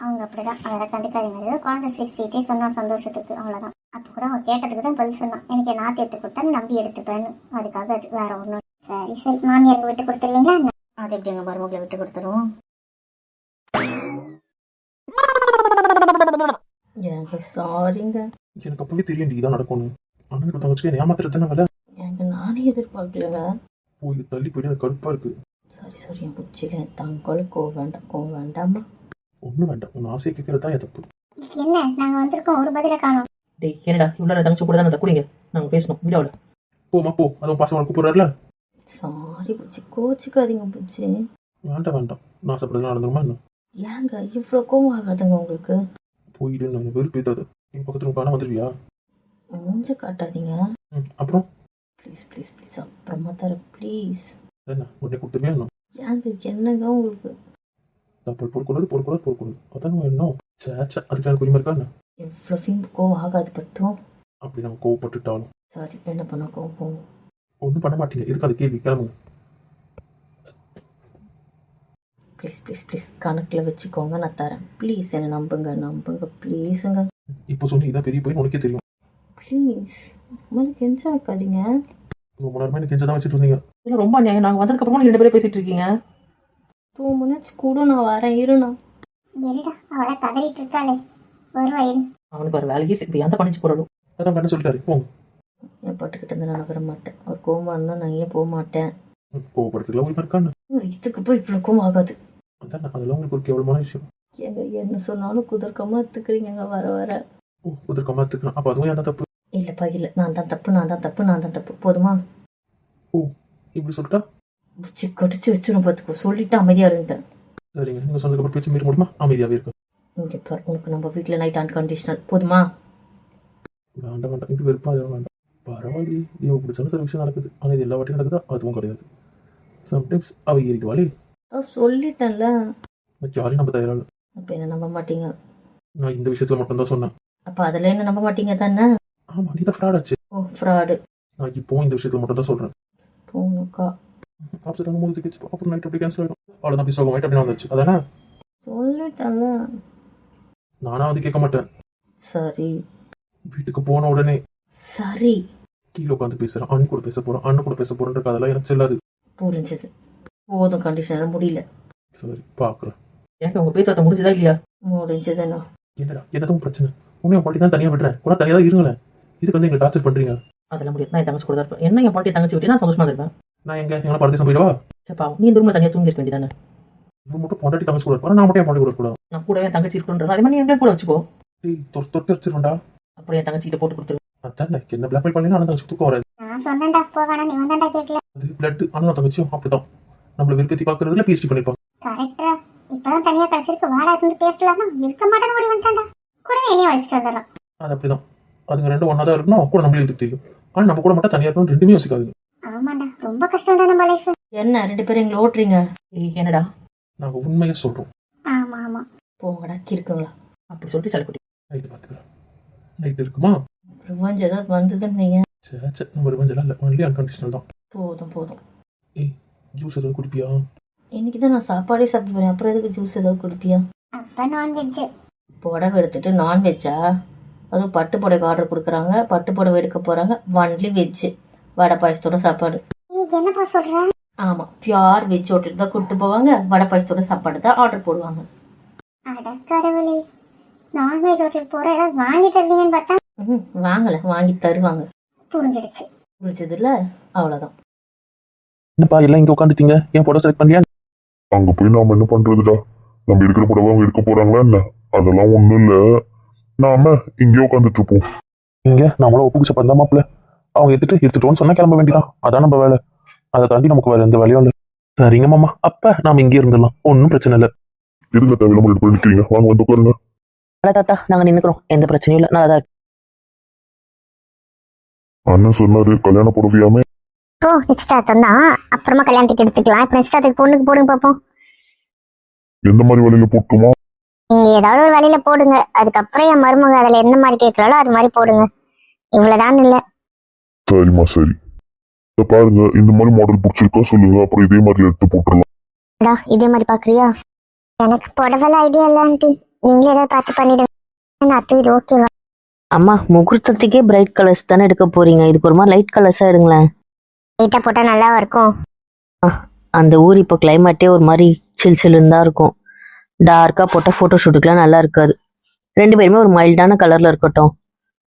அவங்க அப்படிதான். அதெல்லாம் கண்டுக்காதீங்க. குழந்தை சிரிச்சுட்டே சொன்னா சந்தோஷத்துக்கு அவ்வளோதான் அப்போ கூட அவன் கேட்டதுக்கு தான் பதில் சொன்னான். எனக்கு என் நாத்து எடுத்து கொடுத்தா நம்பி எடுத்துப்பேன்னு. அதுக்காக அது வேற ஒன்றும் சரி சரி. மாமியாருக்கு விட்டு கொடுத்துருவீங்களா? அது எப்படி எங்கள் மருமகளை விட்டு கொடுத்துருவோம் எனக்கு சாரிங்க எனக்கு அப்பவே தெரியும் இதான் நடக்கும்னு அண்ணனுக்கு தங்கச்சிக்கு என்ன ஏமாத்துறது வேலை? எனக்கு நானே எதிர்பார்க்கலங்க. போய் தள்ளி போயிட்டு எனக்கு கடுப்பாக இருக்குது சாரி சாரி என் புச்சில தங்கோல கோவ வேண்டாம் கோவ வேண்டாமா? ஒன்றும் வேண்டாம். உன் ஆசையை கேட்கறது தான் தப்பு. என்ன? நாங்க வந்திருக்கோம் ஒரு பதில காணோம். டேய் என்னடா இவ்வளோ தங்கச்சி கூட தானே குடிங்க நாங்கள் பேசணும். வீடியோவில். போமா போ. அதுவும் பாசம் உனக்கு கூப்பிடுறாருல சாரி புச்சி கோச்சிக்காதீங்க புச்சி. வேண்டாம் வேண்டாம். நான் சாப்பிட்றது நடந்துருமா என்ன? ஏங்க இவ்வளோ கோவம் ஆகாதுங்க உங்களுக்கு? போயிட்டு நான் வெறுப்பு ஏதாவது என் பக்கத்துல உட்காந்து வந்துருவியா? மூஞ்ச காட்டாதீங்க. ம் அப்புறம்? ப்ளீஸ் ப்ளீஸ் ப்ளீஸ் அப்புறமா தர ப்ளீஸ் என்ன உடனே கொடுத்துருவியா என்ன? ஏங்க என்னங்க உங்களுக்கு? தப்பு போடக்கூடாது போடக்கூடாது போடக்கூடாது அதான் என்ன சேச்சா அதுக்கு எனக்கு உரிமை இருக்கா என்ன? எவ்வளோ ஃபீம் கோவம் ஆகாது பட்டும். அப்படி நம்ம கோவப்பட்டுட்டாலும். சாரி என்ன பண்ண கோவம்? போகும் ஒன்றும் பண்ண மாட்டீங்க. எதுக்கு அது கேள்வி? கிளம்புங்க. ப்ளீஸ் ப்ளீஸ் ப்ளீஸ் கணக்கில் வச்சுக்கோங்க. நான் தரேன். ப்ளீஸ் என்னை நம்புங்க நம்புங்க. ப்ளீஸுங்க இப்போ சொல்லி இதான் பெரிய போய் உனக்கே தெரியும். ப்ளீஸ் முதல்ல கெஞ்சா வைக்காதீங்க. ரொம்ப நேரமா எனக்கு கெஞ்சதான் வச்சுட்டு இருந்தீங்க. இல்லை ரொம்ப நியாயம் நாங்கள் வந்ததுக்கப்புறமா ரெண்டு பேரும் பேசிகிட்டு இருக்கீங்க. டூ மினிட்ஸ் கூட நான் வரேன். இருண்ணா இருடா அவளை கதறிட்டு இருக்காளே. வருவா இரு அவனுக்கு ஒரு வேலையே இப்போ எந்த பண்ணிச்சு போகிறோம் அதான் பண்ண சொல்லிட்டாரு. போங்க. என் பட்டுக்கிட்ட இருந்து நான் நகர மாட்டேன். அவர் கோவமாக இருந்தால் நான் ஏன் போக மாட்டேன். ம், கோவப்படுறதுக்குலாம் உரிமை இருக்கான்னு? இதுக்கு போய் இவ்வளோ கோவம் ஆகாது. அதான் அதெல்லாம் உங்களுக்கு ஒரு கேவலமான விஷயம். ஏங்க என்ன சொன்னாலும் குதர்க்கமாக எடுத்துக்கிறீங்க வர வர. ஓ குதிர்க்கமா எடுத்துக்கலாம் அப்போ அதுவும் தப்பு? இல்லைப்பா இல்லை. நான் தான் தப்பு நான் தான் தப்பு நான் தான் தப்பு. போதுமா? ஓ இப்படி சொல்லிட்டா? புச்சி கடிச்சு வச்சிரும் பார்த்துக்கோ சொல்லிட்டு அமைதியாக இருந்துட்டேன் சரிங்க நீங்கள் சொன்னதுக்கப்புறம் பேச்சு மீற முடியுமா? அமைதியாகவே இருக்கு இங்கே பார் உனக்கு நம்ம வீட்டில் நைட் அன்கண்டிஷனல் போதுமா? வேண்டாம் வேண்டாம். இப்படி வெறுப்பா அதெல்லாம் வேண்டாம். பரவாயில்லையே இவங்க பிடிச்சாலும் சில விஷயம் நடக்குது. ஆனால் இது எல்லா வாட்டியும் நடக்குதா? அதுவும் கிடையாது. சம்டைம்ஸ் அவ ஏறிடுவாளே சொல்லிட்டேன்ல. ஜாலி நம்ம தயாராக அப்போ என்ன நம்ப மாட்டீங்க? நான் இந்த விஷயத்துல மட்டும்தான் சொன்னேன். அப்போ அதில் என்ன நம்ப மாட்டீங்க தானே? ஆமா நீ தான் ஃப்ராட் ஆச்சு. ஓ ஃப்ராடு நான் இப்போ இந்த விஷயத்துல மட்டும் தான் சொல்றேன். போனுக்கா ஆப்செட் ஆகும் போது tickets அப்புறம் நைட் அப்படி கேன்சல் ஆகிடும் அவ்வளோதான் அப்படி சோகமாயிட்டு அப்படி வந்துச்சு அதானே? சொல்லிட்டேன்ல. நானா வந்து கேட்க மாட்டேன். சரி. வீட்டுக்கு போன உடனே. சரி. கீழே உட்காந்து பேசுறேன். அண்ணன் கூட பேச போறேன். அண்ணன் கூட பேச போறேன்ற அதெல்லாம் எனக்கு செல்லாது. புரிஞ்சது. போதும் கண்டிஷனில் முடியல. சரி பார்க்குறேன் எனக்கு உங்கள் பேச்சாத்த முடிஞ்சதா இல்லையா? முடிஞ்சதுண்ணா என்னடா என்னதான் பிரச்சனை? உன்னைய பாட்டி தான் தனியாக விடுறேன். கூட தனியாக தான் இருங்களேன். இதுக்கு வந்து எங்களை டார்ச்சர் பண்றீங்க. அதெல்லாம் முடியாது. நான் என் தங்கச்சி கூட தான் இருப்பேன். என்ன என் பாட்டியை தங்கச்சி விட்டு? நான் சந்தோஷமா இருப்பேன். நான் எங்க? எங்களை பரதேசம் போயிடவா? சரிப்பா நீ இந்த ரூமில் தனியாக தூங்கி இருக்க வேண்டியதானே? இவன் மட்டும் பொண்டாட்டி தங்கச்சி கூட இருப்பாரு நான் மட்டும் என் பாட்டி கூட இருக்கக்கூடாது நான் கூடவே என் தங்கச்சி இருக்குன்ற அதே மாதிரி நீ என் கூட வச்சுக்கோ. டேய் தொட்டு தொட்டு வச்சிருவேன்டா. அப்புறம் என் தங்கச்சி கிட்ட போட்டு கொடுத்துரு. அதான் என்ன பிளாக்மெயில் பண்ணி நான் தங்கச்சி தூக்கம் வராது. நான் சொன்னேன்டா நீ கேட்கல அது பிளட் அண்ணன் தங்கச்சியும் அப்படிதான் நம்மள விருப்பத்தி பார்க்கறதுல பிஹெச்டி பண்ணிருப்பாங்க. கரெக்டா இப்பதான் தனியா கிடைச்சிருக்கு. வாடா இருந்து பேசலாமா? இருக்க மாட்டேன்னு ஓடி வந்துட்டான்டா. கூடவே என்னையும் வச்சுட்டு அது அப்படிதான். அதுங்க ரெண்டும் ஒன்றா தான் இருக்கணும் கூட நம்மளே இழுத்து தெரியும் ஆனால் நம்ம கூட மட்டும் தனியாக இருக்கணும் ரெண்டுமே யோசிக்காது ஆமாண்டா. ரொம்ப கஷ்டம்டா நம்ம லைஃப் என்ன ரெண்டு பேரும் எங்களை ஓட்டுறீங்க? என்னடா? நாங்கள் உண்மையை சொல்கிறோம் ஆமா ஆமா. போங்கடா கிறுக்குங்களா அப்படி சொல்லிட்டு சலுக்குட்டி நைட்டு பார்த்துக்கிறேன் நைட் இருக்குமா? ரிவஞ்ச் ஏதாவது வந்ததுன்னு வைங்க சே சே நம்ம ரிவஞ்செல்லாம் இல்லை. ஒன்லி அன்கண்டிஷனல் தான். போதும் போதும். ஏய் ஜூஸ் ஏதாவது குடிப்பியா? இன்னைக்கு தான் நான் சாப்பாடே சாப்பிட்டு போறேன். அப்புறம் எதுக்கு ஜூஸ் ஏதாவது குடிப்பியா? அப்போ நான்வெஜ்ஜு புடவை எடுத்துட்டு நான்வெஜ்ஜா அதுவும் பட்டு புடவைக்கு ஆர்டர் கொடுக்குறாங்க. பட்டு புடவை எடுக்க போகிறாங்க ஒன்லி வெஜ்ஜு வடை பாயசத்தோட சாப்பாடு. என்னப்பா சொல்ற? ஆமாம் பியூர் வெஜ் ஹோட்டலுக்கு தான் கூப்பிட்டு போவாங்க. வடை பாயசத்தோட சாப்பாடு தான் ஆர்டர் போடுவாங்க. அட கடவுளே நான்வெஜ் ஹோட்டல் போற ஏதாவது வாங்கி தருவீங்கன்னு பார்த்தா ம் வாங்கலை. வாங்கி தருவாங்க. புரிஞ்சிடுச்சு. பிடிச்சதில்ல அவ்வளோதான் என்னப்பா எல்லாம் இங்கே உட்காந்துட்டீங்க? ஏன் படம் செலக்ட் பண்ணியா? அங்க போய் நாம என்ன பண்றதுடா? நம்ம எடுக்கிற புடவை அவங்க எடுக்க போறாங்களா என்ன? அதெல்லாம் ஒண்ணும் இல்ல. நாம இங்கே உட்காந்துட்டு இருப்போம். இங்கே நம்மளும் ஒப்புக்கு சப்பா தான் மாப்பிள்ள. அவங்க எடுத்துட்டு எடுத்துட்டோன்னு சொன்னா கிளம்ப வேண்டியதான் அதான் நம்ம வேலை. அதை தாண்டி நமக்கு வேற எந்த வேலையும் இல்லை. சரிங்க மாமா. அப்ப நாம இங்கே இருந்துடலாம். ஒன்றும் பிரச்சனை இல்லை. எதுங்க தேவையில்லாம ரெண்டு பேரும் நிக்கிறீங்க வாங்க வந்து உட்காருங்க. தாத்தா நாங்கள் நின்றுக்கிறோம் எந்த பிரச்சனையும் இல்லை. நல்லா அண்ணன் சொன்னாரு கல்யாண புடவையாமே? ஓ நிச்சயதார்த்தம் தான். அப்புறமா கல்யாணத்துக்கு எடுத்துக்கலாம். இப்போ நிச்சயதார்த்தத்துக்கு பொண்ணுக்கு போடுங்க பார்ப்போம் எந்த மாதிரி வழியில போட்டுமா நீங்க ஏதாவது ஒரு வழியில போடுங்க. அதுக்கப்புறம் என் மருமக அதுல எந்த மாதிரி கேட்கறாளோ அது மாதிரி போடுங்க. இவ்வளவுதான் இல்ல. சரிம்மா சரி. இத பாருங்க இந்த மாதிரி மாடல் பிடிச்சிருக்கா சொல்லுங்க. அப்புறம் இதே மாதிரி எடுத்து போட்டுடலாம். டா இதே மாதிரி பாக்குறியா எனக்கு புடவைல ஐடியா இல்ல ஆண்டி நீங்களே ஏதாவது பார்த்து பண்ணிடுங்க. நான் அத்து இது ஓகேவா அம்மா முகூர்த்தத்துக்கே பிரைட் கலர்ஸ் தானே எடுக்க போறீங்க. இதுக்கு ஒரு மாதிரி லைட் கலர்ஸா எடுங்களேன். லைட்டா போட்டா நல்லா இருக்கும்? அந்த ஊர் இப்போ கிளைமேட்டே ஒரு மாதிரி சில் சில்லுன்னு தான் இருக்கும். டார்க்கா போட்ட ஃபோட்டோ ஷூட்டுக்குலாம் நல்லா இருக்காது. ரெண்டு பேருமே ஒரு மைல்டான கலர்ல இருக்கட்டும்.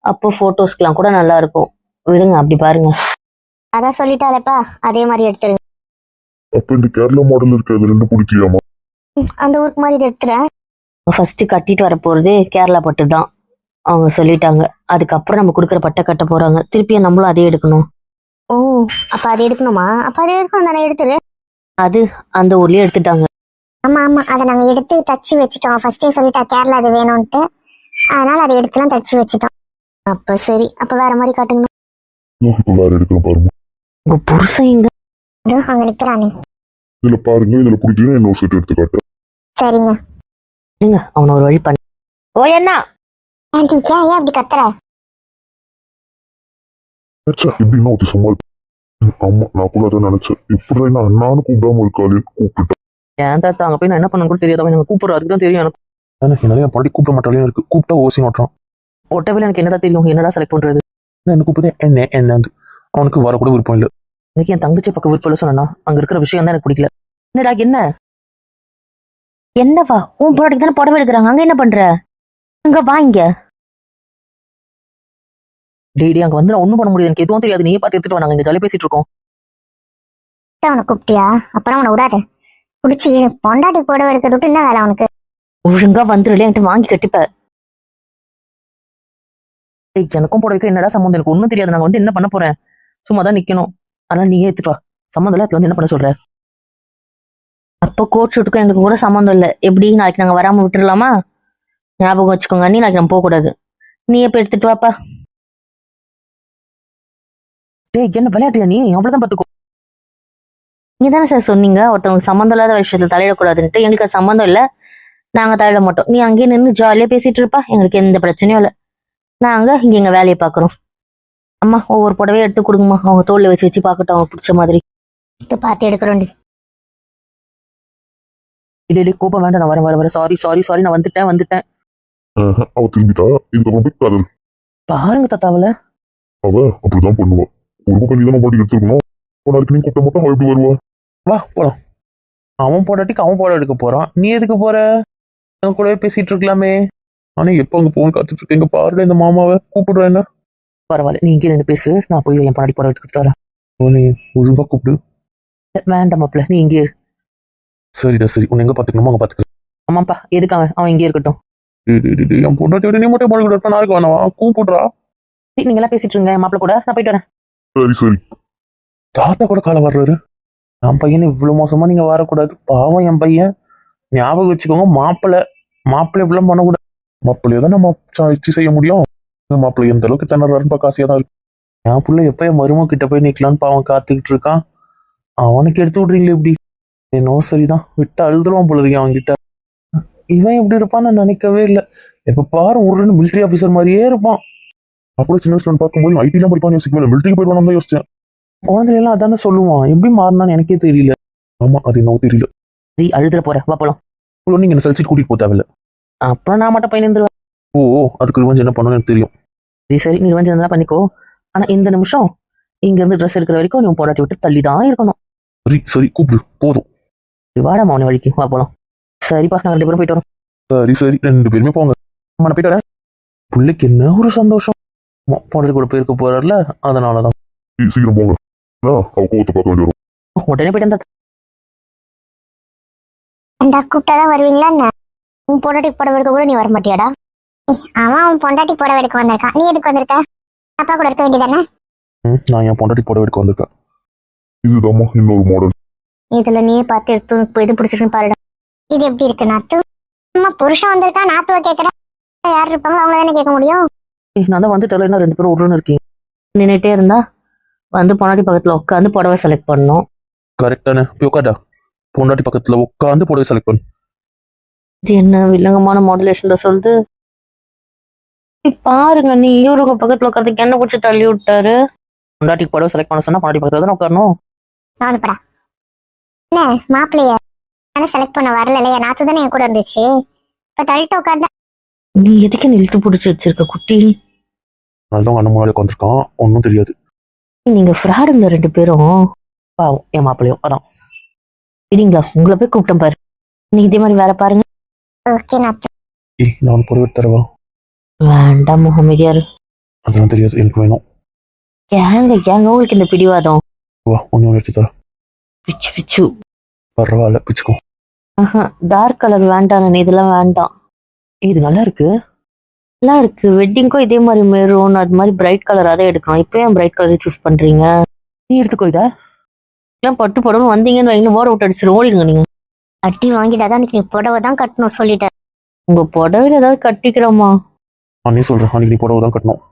அப்போ ஃபோட்டோஸ்க்குலாம் கூட நல்லா இருக்கும். விடுங்க அப்படி பாருங்க. அதான் சொல்லிட்டாலேப்பா அதே மாதிரி எடுத்துருங்க. அப்ப இந்த கேரளா மாடல் இருக்கிறது ரெண்டு பிடிக்கலையாமா ம், அந்த ஊருக்கு மாதிரி இது எடுத்துறேன். ஃபர்ஸ்ட் கட்டிட்டு வர போறதே கேரளா பட்டு தான். அவங்க சொல்லிட்டாங்க. அதுக்கப்புறம் நம்ம கொடுக்குற பட்டை கட்ட போறாங்க. திருப்பியும் நம்மளும் அதே எடுக்கணும். ஓ அப்ப அது எடுக்கணுமா? அப்ப அது எடுக்கணும் தானே எடுத்துரு. அது அந்த ஊர்லயே எடுத்துட்டாங்க. ஆமா ஆமா. அதை நாங்க எடுத்து தச்சு வச்சுட்டோம். ஃபர்ஸ்டே சொல்லிட்டா கேரளா அது வேணும்ட்டு அதனால அதை எடுத்துலாம் தச்சு வச்சுட்டோம். அப்ப சரி. அப்ப வேற மாதிரி காட்டுங்க இப்ப வேற எடுக்கலாம் பாருங்க. உங்க புருஷன் இங்க இதோ அங்க நிக்கிறானே. இதுல பாருங்க. இதுல பிடிக்கல இன்னொரு செட் எடுத்து காட்டுறேன். சரிங்க. இருங்க அவனை ஒரு வழி பண்ண. ஓ என்ன? ஆண்டி ஏன் ஏன் அப்படி கத்துற? ச்சே, எப்படின்னா ஒருத்தி. ம், ஆமா நான் கூட அதான் நினைச்சேன். எப்படி நான் அண்ணான்னு கூப்பிடாம இருக்காளே கூப்பிட்டு ஏன் தாத்தா அங்கே போய் நான் என்ன பண்ணணும் கூட தெரியாத? எனக்கு தான் தெரியும் எனக்கு. ஆனால் என்னால என் பாட்டி கூப்பிட மாட்டாலே இருக்கு கூப்பிட்டா ஓசி நோட்டுறான் ஒட்டவில் எனக்கு என்னடா தெரியும்? என்னடா செலக்ட் பண்ணுறது நான் என்ன கூப்பிடுதே என்ன என்னந்து அவனுக்கு வரக்கூட விருப்பம் இல்லை. எனக்கு என் தங்கச்சி பக்கம் விருப்பம் சொன்னா அங்கே இருக்கிற விஷயம் தான் எனக்கு பிடிக்கல. என்னடா என்ன? என்னவா? உன் ப்ராடக்ட் தானே புடவை எடுக்கிறாங்க. அங்க என்ன பண்ற? அங்க வாங்க டெய்லி அங்கே வந்து நான் ஒன்றும் பண்ண முடியாது. எனக்கு எதுவும் தெரியாது. நீயே பார்த்து எடுத்துட்டு வா. இங்கே ஜாலியாக பேசிட்டு இருக்கோம். அவனை கூப்பிட்டியா? அப்புறம் அவனை விடாத. புடிச்சு பொண்டாட்டி போட இருக்கிறது விட்டு என்ன வேலை அவனுக்கு ஒழுங்கா வந்துருல என்கிட்ட வாங்கி கட்டிப்ப. ஏய், எனக்கும் புடவைக்கும் என்னடா சம்மந்தம்? எனக்கு ஒன்றும் தெரியாது. நாங்கள் வந்து என்ன பண்ண போறேன்? சும்மா தான் நிற்கணும் அதனால் நீயே எடுத்துட்டு வா. சம்மந்தம் இல்லை வந்து என்ன பண்ண சொல்ற? அப்ப கோட் ஷூட்டுக்கும் எங்களுக்கு கூட சம்மந்தம் இல்ல. எப்படி? நாளைக்கு நாங்க வராம விட்டுறலாமா? ஞாபகம் வச்சுக்கோங்க. நீ நாளைக்கு நம்ம போக கூடாது நீ எப்ப எடுத்துட்டு வாப்பா. டேய் என்ன விளையாட்டுல நீ? அவ்வளோதான் பார்த்துக்கோ நீங்க தானே சார் சொன்னீங்க? ஒருத்தவங்களுக்கு சம்மந்தம் இல்லாத விஷயத்துல தலையிடக்கூடாதுன்ட்டு. எங்களுக்கு சம்மந்தம் இல்ல. நாங்க தலையிட மாட்டோம். நீ அங்கேயே நின்று ஜாலியா பேசிட்டு இருப்பா. எங்களுக்கு எந்த பிரச்சனையும் இல்ல. நாங்க இங்க எங்க வேலையை பாக்குறோம். அம்மா ஒவ்வொரு புடவையும் எடுத்து கொடுங்கம்மா. அவங்க தோல்ல வச்சு வச்சு பார்க்கட்டும். அவங்க பிடிச்ச மாதிரி. இது பார்த்து எடுக்கிறோண்டி. இல்லை இல்லை கோபம் வேண்டாம். நான் வரேன் வரேன் வரேன். சாரி சாரி சாரி நான் வந்துட்டேன் வந்துட்டேன். அவ திரும்பிட்டா? இதுக்கப்புறம் போய் காதல். பாருங்க தாத்தாவில். அவ அப்படிதான் பண்ணுவா. ஒரு பக்கம் நீ தான் பாட்டி எடுத்துருக்கணும் நாளைக்கு நீ கூப்பிட்ட மட்டும் அவ எப்படி வருவா? வா போலாம். அவன் போடாட்டிக்கு அவன் போட எடுக்க போறான். நீ எதுக்கு போற? என் கூடவே பேசிட்டு இருக்கலாமே. ஆனா எப்போ அங்க போன் காத்துட்டு இருக்கேன். இங்க பாருடா இந்த மாமாவை. கூப்பிடுறேன் என்ன? பரவாயில்ல நீ இங்கே நின்று பேசு. நான் போய் என் பணடி போட எடுத்துக்கிட்டு வரேன். நீ ஒழுங்கா கூப்பிடு. வேண்டாம் மாப்பிள்ள நீ இங்கே. சரிடா சரி. உன்னை எங்க பாத்துக்கணுமோ அங்க பாத்துக்கிறேன் ஆமாப்பா எதுக்கு அவன்? அவன் இங்கே இருக்கட்டும். என் பொண்டாட்டி விட நீ மட்டும் பாடி கூட கூப்பிடுறா. நீங்க எல்லாம் பேசிட்டு இருங்க என் மாப்பிள்ள கூட நான் போயிட்டு வரேன். சரி சரி. தாத்தா கூட காலம் வர்றாரு. என் பையன் இவ்வளவு மோசமா நீங்க வரக்கூடாது. பாவம் என் பையன். ஞாபகம் வச்சுக்கோங்க மாப்பிள்ளை மாப்பிள்ளை இப்படிலாம் பண்ணக்கூடாது. மாப்பிள்ளைய தான் நம்ம வச்சு செய்ய முடியும். இந்த மாப்பிள்ளை எந்த அளவுக்கு திணறாருன்னு பார்க்க ஆசையா தான் இருக்கு. என் பிள்ளை எப்ப என் மருமக கிட்ட போய் நிக்கலான்னு பாவம் காத்துக்கிட்டு இருக்கான். அவனுக்கு எடுத்து விடுறீங்களே இப்படி. என்னவோ சரிதான். விட்டு அழுதுருவான் போல இருக்கு அவன்கிட்ட. இவன் இப்படி இருப்பான்னு நான் நினைக்கவே இல்லை. எப்ப பாரு ஒரு மிலிட்டரி ஆஃபீஸர் மாதிரியே இருப்பான். அப்புறம் சின்ன வயசுல பார்க்கும்போது ஐடி தான் படிப்பான்னு யோசிக்கல மிலிட்டரிக்கு போயிடுவான்னு தான் யோசிச்சேன். குழந்தைல எல்லாம் அதானே சொல்லுவான். எப்படி மாறினான்னு எனக்கே தெரியல. ஆமா அது என்னவோ தெரியல. சரி அழுதுல போற. வா போலாம். இவ்வளோ நீங்க என்ன சலிச்சிட்டு கூட்டிட்டு போக தேவையில்ல. அப்புறம் நான் மட்டும் பையன் இருந்துருவேன் ஓ அதுக்கு ரிவஞ்ச் என்ன பண்ணணும்னு எனக்கு தெரியும். சரி சரி நீ வந்து இருந்தா பண்ணிக்கோ. ஆனா இந்த நிமிஷம் இங்க இருந்து ட்ரெஸ் எடுக்கிற வரைக்கும் நீ பொண்டாட்டி விட்டு தள்ளி தான் இருக்கணும். சரி சரி கூப்பிடு. போதும். வாடா மௌன வழிக்கு. வா போலாம். சரிப்பா நாங்க ரெண்டு பேரும் போயிட்டு வரோம். சரி சரி ரெண்டு பேருமே போங்க. அம்மா, நான் போயிட்டு வரேன். பிள்ளைக்கு என்ன ஒரு சந்தோஷம். பொண்டாட்டி கூட போயிருக்க போறாருல அதனாலதான். சீக்கிரம் போங்க. அவ கோவத்தை பார்க்க வேண்டி வரும். உடனே போயிட்டு ஏண்டா கூப்பிட்டாதான் வருவீங்களா என்ன? உன் பொண்டாட்டி புடவை எடுக்க கூட நீ வர மாட்டியாடா? அவன் அவன் பொண்டாட்டி புடவை எடுக்க வந்திருக்கான் நீ எதுக்கு வந்திருக்க? அப்பா கூட இருக்க வேண்டியதானே? நான் என் பொண்டாட்டி புடவை எடுக்க வந்திருக்கேன். இதுதாம்மா இன்னொரு மாடல் இதுல நீயே பார்த்து எடுத்து எது பிடிச்சிருக்குன்னு பாருடா. இது எப்படி இருக்கு நாத்து அம்மா புருஷன் வந்திருக்கா நாத்துவ கேக்குற யார் இருப்பாங்களோ அவங்கள தானே கேட்க முடியும்? நான் தான் வந்துட்டேன் என்ன ரெண்டு பேரும் உருன்னு இருக்கீங்க? நின்னுட்டே இருந்தா வந்து பொண்டாட்டி பக்கத்துல உட்காந்து புடவை செலக்ட் பண்ணணும் கரெக்ட் தானே. போய் உட்காடா பொண்டாட்டி பக்கத்துல உட்காந்து புடவை செலக்ட் பண்ணு. இது என்ன வில்லங்கமான மாடுலேஷன்ல சொல்லுது? பாருங்க நீ இவருங்க பக்கத்துல உட்காரதுக்கு என்ன பிடிச்சி தள்ளி விட்டாரு. பொண்டாட்டிக்கு புடவை செலக்ட் பண்ண சொன்னா பொண்டாட்டி பக்கத்துல தானே உட்காரணும்? நான் வந்து படா என்ன மாப்பிள்ளைய? நானும் செலக்ட் பண்ண வரல இல்லையா நாத்து தானே என் கூட இருந்துச்சு. இப்ப தள்ளிட்டு உட்காந்து நீ எதுக்கு இழுத்து பிடிச்சி வச்சிருக்க குட்டி? நல்லா அண்ணன் முன்னாடி உட்காந்துருக்கான் ஒன்றும் தெரியாது. நீங்க ஃப்ராடுங்க ரெண்டு பேரும் பாவம் என் மாப்பிள்ளையும். அதான். இடிங்க உங்களை போய் கூப்பிட்டேன் பாரு. நீ இதே மாதிரி வேற பாருங்க. ஓகே நாத்து. ஏய் நான் புடவை எடுத்து தரவா? வேண்டாம் முகமதியார் அதெல்லாம் தெரியாது எனக்கு வேணும். ஏங்க ஏங்க உங்களுக்கு இந்த பிடிவாதம்? வா ஒன்று எடுத்து தரேன். பிச்சு பிச்சு. பரவாயில்ல பிச்சுக்கோ. டார்க் கலர் வேண்டாம் இதெல்லாம் வேண்டாம். இது நல்லா இருக்கு. நல்லா இருக்கு. வெட்டிங்க்கும் இதே மாதிரி மெரூன் அது மாதிரி பிரைட் கலராக தான் எடுக்கணும். இப்போ ஏன் பிரைட் கலர் சூஸ் பண்றீங்க? நீ எடுத்துக்கோ இதா. எல்லாம் பட்டு புடவை வந்தீங்கன்னு வைங்க ஓட விட்டு அடிச்சிரு ஓடிடுங்க நீங்க. அட்டி வாங்கிட்டாதான் நீ புடவை தான் கட்டணும் சொல்லிட்டேன். உங்க புடவையில ஏதாவது கட்டிக்கிறோமா? அன்னே சொல்றேன் அன்னைக்கு நீ புடவை தான் கட்டணும்.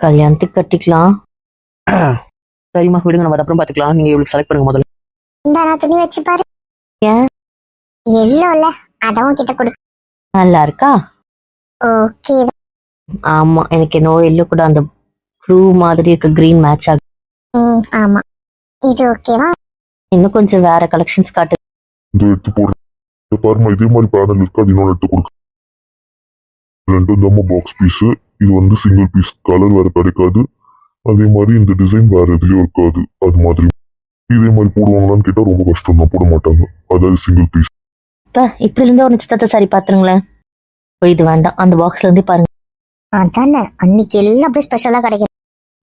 கல்யாணத்துக்கு கட்டிக்கலாம். சரிம்மா விடுங்க நம்ம அதை அப்புறம் பார்த்துக்கலாம். நீங்க இவளுக்கு செலக்ட் பண்ணுங்க முதல்ல. இந்த நாத்து நீ வச்சு பாரு. ஏன்? எல்லோல அதவும் கிட்ட கொடு நல்லா இருக்கா ஓகே. ஆமா எனக்கு என்னவோ எல்லோ கூட அந்த ப்ளூ மாதிரி இருக்க கிரீன் மேட்ச் ஆகுது ம் ஆமா. இது ஓகேவா? இன்னும் கொஞ்சம் வேற கலெக்ஷன்ஸ் காட்டு. இந்த எடுத்து போடுறேன் இதை பாருமா இதே மாதிரி பேனல் இருக்கு? அது இன்னொன்று எடுத்து கொடுக்கு ரெண்டும் தாம்மா பாக்ஸ் பீஸ் இது வந்து சிங்கிள் பீஸ் கலர் வேற கிடைக்காது. அதே மாதிரி இந்த டிசைன் வேற எதுலயும் இருக்காது. அது மாதிரி. இதே மாதிரி போடுவாங்களான்னு கேட்டா ரொம்ப கஷ்டம் தான் போட மாட்டாங்க. அதாவது சிங்கிள் பீஸ் இப்ப இப்படி இருந்தா ஒரு நிச்சயத்தை சரி பாத்துருங்களேன். இப்போ இது வேண்டாம். அந்த பாக்ஸ்ல இருந்தே பாருங்க. அதானே? அன்னைக்கு எல்லாம் அப்படியே ஸ்பெஷலா கிடைக்கும்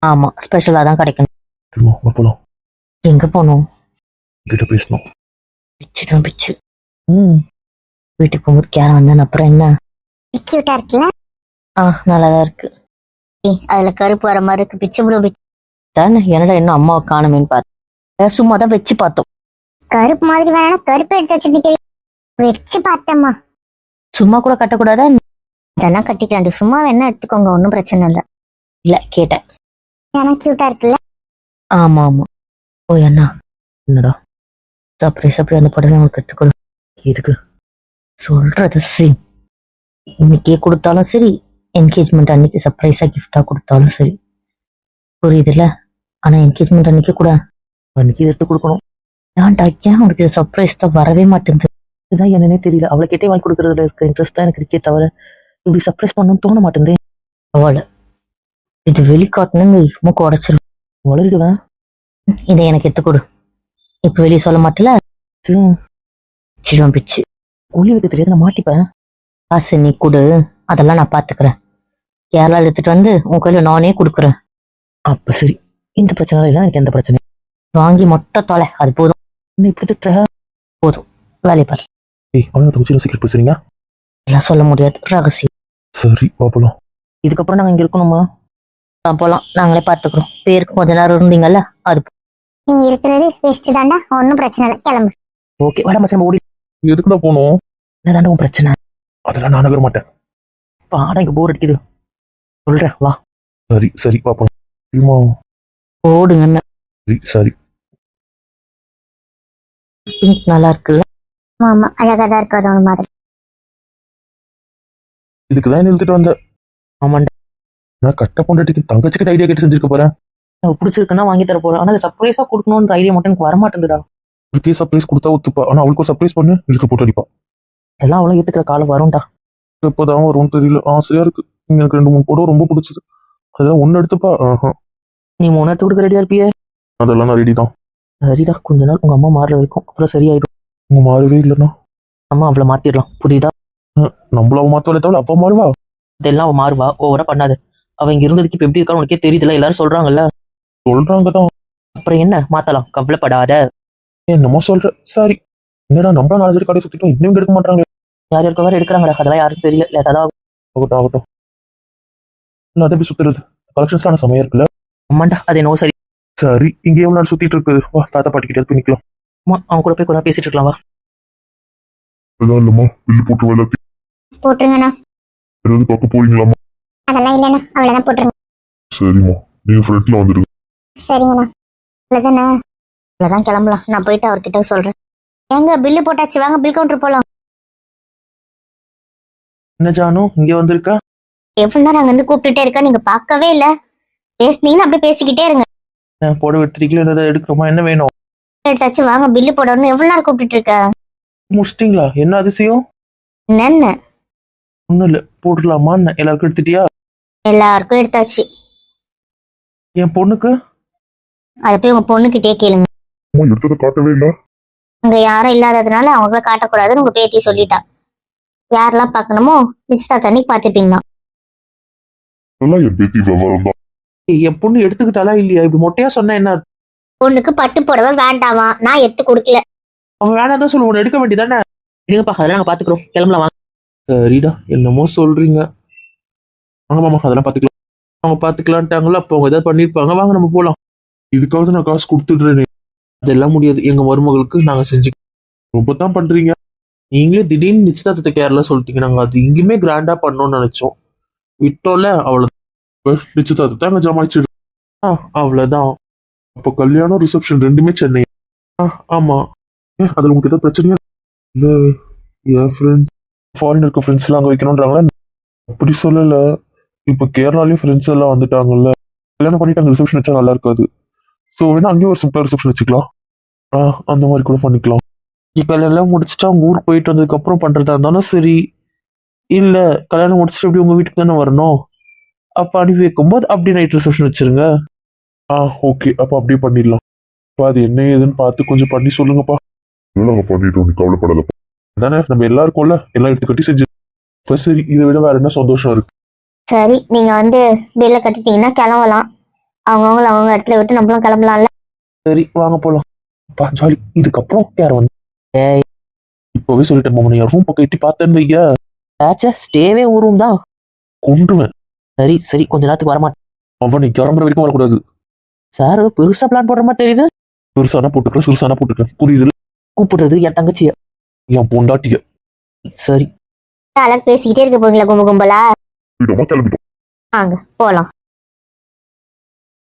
ஆமா ஸ்பெஷலா தான் கிடைக்கணும். தெரியுமா வா போலாம். எங்க போகணும்? கிட்ட பேசணும். பிச்சு தான் பிச்சு. ம். வீட்டுக்கு போகும்போது கேரம் வந்தேன் அப்புறம் என்ன? கியூட்டா இருக்குல்ல ஆ நல்லாதான் இருக்கு. ஏய், அதுல கருப்பு வர மாதிரி இருக்கு. பிச்சு புடு பிச்சு. தானே என்னடா இன்னும் அம்மாவை காணுமேன்னு பார்த்தேன் சும்மா தான் வச்சு பார்த்தோம். கருப்பு மாதிரி வேணா கருப்பு எடுத்து வச்சுட்டு வச்சு பார்த்தம்மா. சும்மா கூட கட்டக்கூடாதா? இதெல்லாம் கட்டிக்கலாண்டி சும்மா வேணா எடுத்துக்கோங்க ஒன்றும் பிரச்சனை இல்லை. இல்ல கேட்டேன். ஏன்னா கியூட்டா இருக்குல்ல? ஆமா ஆமா. ஓ அண்ணா. என்னடா? சர்ப்ரைஸ் அப்படி அந்த படம் உங்களுக்கு எடுத்துக்கொடு எதுக்கு? சொல்றது சரி. இன்னைக்கே கொடுத்தாலும் சரி. என்கேஜ்மெண்ட் அன்னைக்கு சர்ப்ரைஸா கிஃப்டா கொடுத்தாலும் சரி. புரியுதுல்ல? ஆனா என்கேஜ்மெண்ட் அன்னைக்கு கூட. அன்னைக்கு எடுத்து கொடுக்கணும். ஏன்டா ஏன் உனக்கு இது சர்ப்ரைஸ் தான் வரவே மாட்டேங்குது? இதுதான் என்னன்னே தெரியல. அவளை கேட்டே வாங்கி கொடுக்கறதுல இருக்க இன்ட்ரெஸ்ட் தான் எனக்கு இருக்கே தவிர இப்படி சர்ப்ரைஸ் பண்ணணும்னு தோண மாட்டேங்குது அவளை. இது வெளிக்காட்டணுங்க மூக்கு உடச்சிரும் வளருடுவேன் இதை எனக்கு எடுத்து கொடு. இப்ப வெளியே சொல்ல மாட்டல? பிச்சு. ஒளி வைக்க தெரியாது நான் மாட்டிப்பேன். காசு நீ கொடு. அதெல்லாம் நான் பாத்துக்கிறேன். கேரளா எடுத்துட்டு வந்து உன் கையில நானே கொடுக்குறேன். அப்ப சரி. இந்த பிரச்சனை இல்லை எனக்கு எந்த பிரச்சனை வாங்கி மொட்டை தொலை. அது போதும். இன்னும் இப்படி போதும். வேலையை பாரு. ஏய் அவன் தங்கச்சி சீக்கிரம் பேசுறீங்க? எல்லாம் சொல்ல முடியாது. ரகசியம். சரி வா போலாம். இதுக்கப்புறம் நாங்க இங்க இருக்கணுமா? நான் போலாம். நாங்களே பாத்துக்கிறோம். பேருக்கு கொஞ்ச நேரம் இருந்தீங்கல்ல அது நீ இருக்கிறது வேஸ்ட் தாண்டா. ஒன்றும் பிரச்சனை இல்லை. கிளம்பு. ஓகே வாடா மச்சான் ஓடி எதுக்குடா போனோம் என்னதாண்டா உன் பிரச்சனை? அதெல்லாம் நான் நகர மாட்டேன். பாடம் இங்க போர் அடிக்குது. சொல்றேன் வா. சரி சரி போலாம். தெரியுமா ஓடுங்க. சரி சரி. பிங்க் நல்லா இருக்குல்ல ஆமா ஆமா அழகா தான் அது ஒரு மாதிரி. இதுக்கு தான் இழுத்துட்டு வந்தேன் ஆமாண்டா. நான் கட்ட பொண்டாட்டிக்கு தங்கச்சிக்கிட்ட ஐடியா கேட்டு செஞ்சிருக்க போறேன். எனக்கு பிடிச்சிருக்குன்னா வாங்கி தர போறேன் ஆனால் சர்ப்ரைஸாக கொடுக்கணுன்ற ஐடியா மட்டும் எனக்கு வரமாட்டேங்குதுடா. இதுக்கே சர்ப்ரைஸ் கொடுத்தா ஒத்துப்பா. ஆனா அவளுக்கு ஒரு சர்ப்ரைஸ் பண்ணு இழுத்து போட்டு அடிப்பா. இதெல்லாம் அவ்வளோ ஏற்றுக்கிற காலம் வரும்டா. எப்போதான் வரும்னு தெரியல ஆசையா இருக்கு. எனக்கு ரெண்டு மூணு கூட ரொம்ப பிடிச்சது. அதான் ஒன்னு எடுத்துப்பா. ஆஹா. நீ மூணு எடுத்து கொடுக்க ரெடியாக இருப்பியே? அதெல்லாம் நான் ரெடி தான். சரிடா கொஞ்ச நாள் உங்கள் அம்மா மாறுற வரைக்கும். அப்புறம் சரியாயிடும். உங்க மாறவே இல்லைன்னா அம்மா அவளை மாற்றிடலாம் புரியுதா? நம்மள அவ மாத்தவளே தவிர அப்பா மாறுவா? இதெல்லாம் அவள் மாறுவா. ஓவரா பண்ணாது. அவள் இங்கே இருந்ததுக்கு இப்போ எப்படி இருக்கா உனக்கே தெரியுதுல எல்லாரும் சொல்கிறாங்கல்ல சொல்றாங்க தான் அப்புறம் என்ன? மாற்றலாம் கவலைப்படாத. என்னமோ சொல்ற. சரி. என்னடா நம்மள நாலு பேர் கடை சுத்திட்டோம். இன்னும் எடுக்க மாட்டாங்க யார் இருக்க வேறு எடுக்கிறாங்கடா அதெல்லாம் யாரும் தெரியல. லேட்டாக. ஆகட்டும் ஆகட்டும். நான் அதை எப்படி சுத்துறது? கலெக்ஷன்ஸ்லாம் செமையா இருக்குல்ல? ஆமாண்டா. அது என்னவோ சரி. சரி. இங்கே எவ்வளவு நாள் சுத்திட்டு இருக்குது. வா தாத்தா பாட்டிக்கிட்டே போய் நிக்கலாம். அம்மா அவன் கூட போய் நேரம் பேசிட்டு இருக்கலாம்? வா அதான் இல்லம்மா. பில்லு போட்டு எல்லாத்தையும் போட்டுருங்கண்ணா. ஏதாவது பார்க்க போறீங்களாம்மா? அதெல்லாம் இல்லைண்ணா. அவ்வளோதான் போட்டுருங்க. சரிம்மா. நீங்க ஃப்ரெண்ட்ல வந்துருங்க. சரிங்கண்ணா. அவ்வளோதானே அவ்வளோதான் கிளம்பலாம். நான் போயிட்டு அவர்கிட்ட சொல்றேன். ஏங்க பில்லு போட்டாச்சு. வாங்க பில் கவுண்டர் போலாம். என்ன ஜானு இங்கே வந்திருக்கா? எவ்வளவு நேரம் அங்க இருந்து கூப்பிட்டுட்டே இருக்கா? நீங்க பார்க்கவே இல்ல. பேசுனீங்கன்னா அப்படியே பேசிக்கிட்டே இருங்க. நான் போட எடுத்துட்டீங்களா? என்னதை எடுக்கிறோமா என்ன வேணும்? எடுத்தாச்சு வாங்க பில்லு போடணும் எவ்வளவு நேரம் கூப்பிட்டுட்டு இருக்க முடிச்சிட்டீங்களா? என்ன அதிசயம்? என்னென்ன? ஒன்றும் இல்லை போட்டுடலாமா எல்லாருக்கும் எடுத்துட்டியா? எல்லாருக்கும் எடுத்தாச்சு. என் பொண்ணுக்கு? அதை போய் உங்க பொண்ணுகிட்டே கேளுங்க. அம்மா எடுத்ததை காட்டவே இல்லை. அங்க யாரும் இல்லாததுனால அவங்கள காட்டக்கூடாதுன்னு உங்க பேத்தி சொல்லிட்டா. யாரெல்லாம் பார்க்கணுமோ நிச்சயதா அன்னைக்கு பார்த்துப்பீங்களா எல்லாம் என் பேத்தி விவரம் தான். ஏய், என் பொண்ணு எடுத்துக்கிட்டாலா இல்லையா? இப்படி மொட்டையா சொன்னா என்ன பொண்ணுக்கு பட்டு புடவை வேண்டாமா? நான் எத்து கொடுக்கல. அவன் வேணாதான் சொல்லு உன்னை எடுக்க வேண்டியதானே? இருங்கப்பா அதெல்லாம் நாங்கள் பார்த்துக்குறோம் கிளம்பலாம் வாங்க. சரிடா என்னமோ சொல்றீங்க. வாங்க மாமா அதெல்லாம் பார்த்துக்கலாம் அவங்க பார்த்துக்கலான்ட்டாங்களா அப்போ அவங்க ஏதாவது பண்ணியிருப்பாங்க வாங்க நம்ம போகலாம் இதுக்காவது நான் காசு கொடுத்துடுறேனே. அதெல்லாம் முடியாது. எங்க மருமகளுக்கு நாங்க செஞ்சு ரொம்ப தான் பண்றீங்க. நீங்களே திடீர்னு நிச்சயதார்த்தத்தை கேரளா சொல்லிட்டீங்க. நாங்க அது இங்கேயுமே கிராண்டா பண்ணோம்னு நினைச்சோம். விட்டோம்ல அவ்வளோ நிச்சயதார்த்தத்தை அங்கே ஜமாயிச்சு ஆ அவ்வளோதான் அப்போ கல்யாணம் ரிசப்ஷன் ரெண்டுமே சென்னை. ஆமா. ஏன் அதில் உங்களுக்கு ஏதாவது பிரச்சனையா? இல்லை என் ஃப்ரெண்ட்ஸ் ஃபாரின் இருக்க ஃப்ரெண்ட்ஸ்லாம் அங்கே வைக்கணுன்றாங்களா அப்படி சொல்லலை. இப்போ கேரளாலேயும் ஃப்ரெண்ட்ஸ் எல்லாம் வந்துட்டாங்கல்ல. கல்யாணம் பண்ணிட்டு அங்கே ரிசப்ஷன் வச்சா நல்லா இருக்காது. ஸோ வேணா அங்கேயும் ஒரு சிம்பிளாக ரிசப்ஷன் வச்சுக்கலாம். ஆ அந்த மாதிரி கூட பண்ணிக்கலாம். இப்போ எல்லாம் முடிச்சுட்டு அவங்க ஊருக்கு போயிட்டு வந்ததுக்கப்புறம் பண்ணுறதா இருந்தாலும் சரி. இல்லை கல்யாணம் முடிச்சுட்டு எப்படி உங்கள் வீட்டுக்கு தானே வரணும்? அப்போ அனுப்பி வைக்கும்போது அப்படி நைட் ரிசப்ஷன் வச்சுருங்க. ஆ ஓகே அப்போ அப்படியே பண்ணிடலாம். அப்போ அது என்ன ஏதுன்னு பார்த்து கொஞ்சம் பண்ணி சொல்லுங்கப்பா. இதெல்லாம் நாங்க பண்ணிட்டோம் நீ கவலைப்படாத தானே நம்ம எல்லாருக்கும்ல எல்லாம் எடுத்து கட்டி செஞ்சு. இப்போ சரி இதை விட வேற என்ன சந்தோஷம் இருக்கு? சரி நீங்க வந்து பில்ல கட்டிட்டீங்கன்னா கிளம்பலாம். அவங்கவுங்கள அவங்க இடத்துல விட்டு நம்மளும் கிளம்பலாம்ல? சரி வாங்க போலாம். அப்பா ஜாலி இதுக்கப்புறம் யார் வந்து ஏய் இப்போவே சொல்லிட்டேன் மாமா நீ ரூம் பக்கம் எட்டி பார்த்தேன்னு வையா. ஆச்சா ஸ்டேவே ஒரு ரூம் தான். கொண்டுவேன் சரி சரி கொஞ்ச நேரத்துக்கு வரமாட்டேன். அவன் நீ கிளம்புற வரைக்கும் வரக்கூடாது. சார் பெருசா பிளான் போடுற மாதிரி தெரியுது. பெருசானா போட்டுக்கிறேன் சிறுசானா போட்டுக்கிறேன். புரியுது கூப்பிடுறது என் தங்கச்சிய. என் பொண்டாட்டிய. சரி. அழகு பேசிக்கிட்டே இருக்க போறீங்களா கும்பல்? கும்பலா கிளம்பிட்டோம். வாங்க போலாம்.